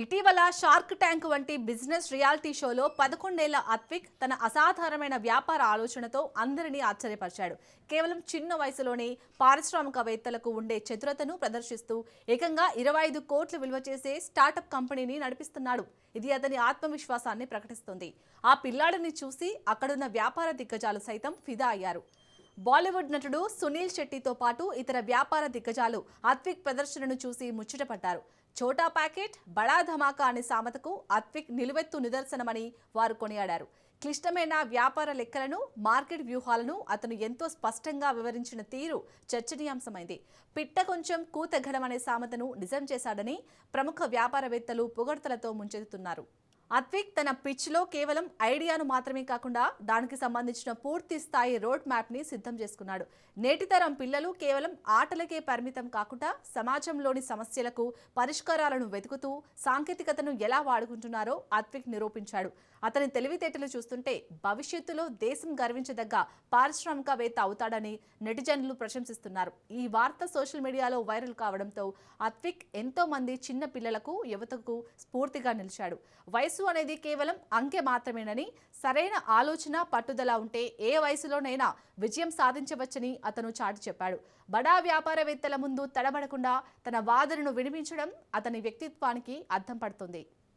ఇటీవల shark tank వంటి business reality షోలో పదకొండేళ్ళ అత్విక్ తన అసాధారణమైన వ్యాపార ఆలోచనతో అందరినీ ఆశ్చర్యపరిచాడు. కేవలం చిన్న వయసులోనే పారిశ్రామికవేత్తలకు ఉండే చతురతను ప్రదర్శిస్తూ ఏకంగా ఇరవై ఐదు కోట్లు విలువ చేసే స్టార్టప్ కంపెనీని నడిపిస్తున్నాడు. ఇది అతని ఆత్మవిశ్వాసాన్ని ప్రకటిస్తుంది. ఆ పిల్లాడిని చూసి అక్కడున్న వ్యాపార దిగ్గజాలు సైతం ఫిదా అయ్యారు. బాలీవుడ్ నటుడు సునీల్ శెట్టితో పాటు ఇతర వ్యాపార దిగ్గజాలు అత్విక్ ప్రదర్శనను చూసి ముచ్చటపడ్డారు. ఛోటా ప్యాకెట్ బడా ధమాకా అనే సామెతకు అత్విక్ నిలువెత్తు నిదర్శనమని వారు కొనియాడారు. క్లిష్టమైన వ్యాపార లెక్కలను మార్కెట్ వ్యూహాలను అతను ఎంతో స్పష్టంగా వివరించిన తీరు చర్చనీయాంశమైంది. పిట్ట కొంచెం కూత అనే సామెతను నిజం చేశాడని ప్రముఖ వ్యాపారవేత్తలు పొగడ్తలతో ముంచెత్తుతున్నారు అత్విక్ తన పిచ్లో కేవలం ఐడియాను మాత్రమే కాకుండా దానికి సంబంధించిన పూర్తి స్థాయి రోడ్ మ్యాప్ని సిద్ధం చేసుకున్నాడు. నేటి తరం పిల్లలు కేవలం ఆటలకే పరిమితం కాకుండా సమాజంలోని సమస్యలకు పరిష్కారాలను వెతుకుతూ సాంకేతికతను ఎలా వాడుకుంటున్నారో అత్విక్ నిరూపించాడు. అతని తెలివితేటలు చూస్తుంటే భవిష్యత్తులో దేశం గర్వించదగ్గ పారిశ్రామికవేత్త అవుతాడని నెటిజన్లు ప్రశంసిస్తున్నారు. ఈ వార్త సోషల్ మీడియాలో వైరల్ కావడంతో అత్విక్ ఎంతో మంది చిన్న పిల్లలకు యువతకు స్ఫూర్తిగా నిలిచాడు. వయసు అనేది కేవలం అంకె మాత్రమేనని సరైన ఆలోచన పట్టుదల ఉంటే ఏ వయసులోనైనా విజయం సాధించవచ్చని అతను చాటి చెప్పాడు. బడా వ్యాపారవేత్తల ముందు తడబడకుండా తన వాదనను వినిపించడం అతని వ్యక్తిత్వానికి అర్థం పడుతుంది.